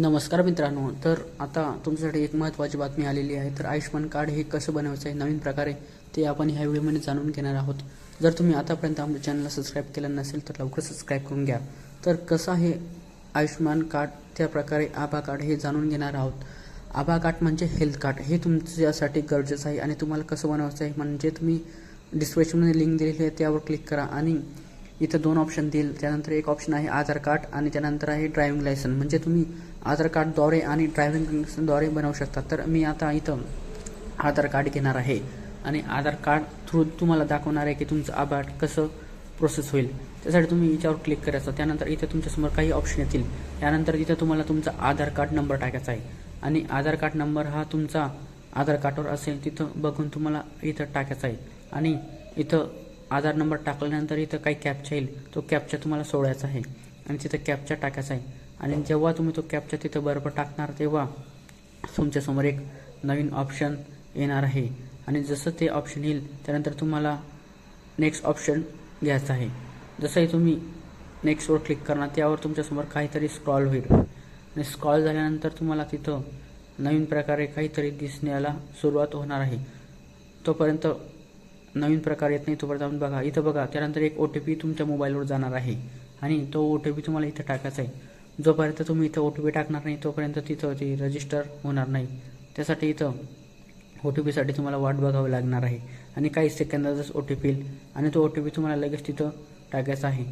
नमस्कार मित्रांनो तर आता तुमच्यासाठी एक महत्त्वाची बातमी आलेली आहे. तर आयुष्यमान कार्ड हे कसं बनवायचं आहे नवीन प्रकारे ते आपण ह्या व्हिडिओमध्ये जाणून घेणार आहोत. जर तुम्ही आतापर्यंत आमच्या चॅनलला सबस्क्राईब केलं नसेल तर लवकर सबस्क्राईब करून घ्या. तर कसं आहे आयुष्यमान कार्ड त्या प्रकारे आभा कार्ड हे जाणून घेणार आहोत. आभा कार्ड म्हणजे हेल्थ कार्ड. हे तुमच्यासाठी गरजेचं आहे आणि तुम्हाला कसं बनवायचं आहे म्हणजे तुम्ही डिस्क्रिप्शनमध्ये लिंक दिलेली आहे त्यावर क्लिक करा आणि इथं दोन ऑप्शन देईल. त्यानंतर एक ऑप्शन आहे आधार कार्ड आणि त्यानंतर आहे ड्रायव्हिंग लायसन म्हणजे तुम्ही आधार कार्डद्वारे आणि ड्रायव्हिंग लायसनद्वारे बनवू शकता. तर मी आता इथं आधार कार्ड घेणार आहे. आणि आधार कार्ड थ्रू तुम्हाला दाखवणार आहे की तुमचं आधार कसं प्रोसेस होईल. त्यासाठी तुम्ही याच्यावर क्लिक करायचं त्यानंतर इथं तुमच्यासमोर काही ऑप्शन येतील. त्यानंतर इथं तुम्हाला तुमचा आधार कार्ड नंबर टाकायचा आहे. आणि आधार कार्ड नंबर हा तुमचा आधार कार्डवर असेल तिथं बघून तुम्हाला इथं टाकायचा आहे. आणि इथं आधार नंबर टाकल्यानंतर इथं काही कॅप्चा येईल. तो कॅप्चा तुम्हाला सोडायचा आहे. आणि तिथं कॅप्चा टाकायचा आहे. आणि जेव्हा तुम्ही तो कॅप्चा तिथं बरोबर टाकणार तेव्हा तुमच्यासमोर एक नवीन ऑप्शन येणार आहे. आणि जसं ते ऑप्शन येईल त्यानंतर तुम्हाला नेक्स्ट ऑप्शन घ्यायचं आहे. जसंही तुम्ही नेक्स्टवर क्लिक करणार त्यावर तुमच्यासमोर काहीतरी स्क्रॉल होईल. आणि स्क्रॉल झाल्यानंतर तुम्हाला तिथं नवीन प्रकारे काहीतरी दिसण्याला सुरुवात होणार आहे. तोपर्यंत नवीन प्रकार येत नाही तोपर्यंत आपण बघा. इथं बघा त्यानंतर एक ओ टी पी तुमच्या मोबाईलवर जाणार आहे. आणि तो ओ टी पी तुम्हाला इथं टाकायचा आहे. जोपर्यंत तुम्ही इथं ओ टी पी टाकणार नाही तोपर्यंत तिथं ती रजिस्टर होणार नाही. त्यासाठी इथं ओ टी पीसाठी तुम्हाला वाट बघावी लागणार आहे. आणि काही सेकंदातच ओ टी पी येईल. आणि तो ओ टी पी तुम्हाला लगेच तिथं टाकायचा आहे.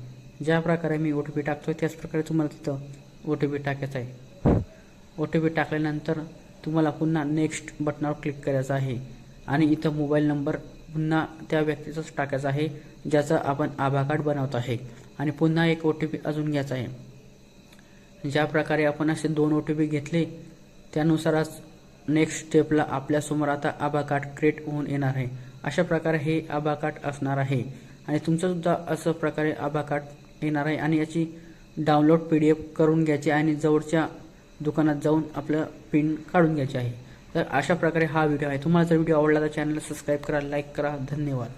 ज्या प्रकारे मी ओ टी पी टाकतो त्याच प्रकारे तुम्हाला तिथं ओ टी पी टाकायचा आहे. ओ टी पी टाकल्यानंतर तुम्हाला पुन्हा नेक्स्ट बटनावर क्लिक करायचं आहे. आणि इथं मोबाईल नंबर पुन्हा त्या व्यक्तीचाच टाकायचा आहे ज्याचा आपण आभा कार्ड बनवत आहे. आणि पुन्हा एक ओ टी पी अजून घ्यायचा आहे. ज्या प्रकारे आपण असे दोन ओ टी पी घेतले त्यानुसारच नेक्स्ट स्टेपला आपल्यासमोर आता आभा कार्ड क्रिएट होऊन येणार आहे. अशा प्रकारे हे आभा कार्ड असणार आहे. आणि तुमचंसुद्धा असं प्रकारे आभा कार्ड येणार आहे आणि याची डाउनलोड पी डी एफ करून घ्यायची आणि जवळच्या दुकानात जाऊन आपलं पिन काढून घ्यायचे आहे. तर अशा प्रकारे हा व्हिडिओ आहे. तुम्हाला जर व्हिडिओ आवडला तर चॅनलला सबस्क्राईब करा लाईक करा. धन्यवाद.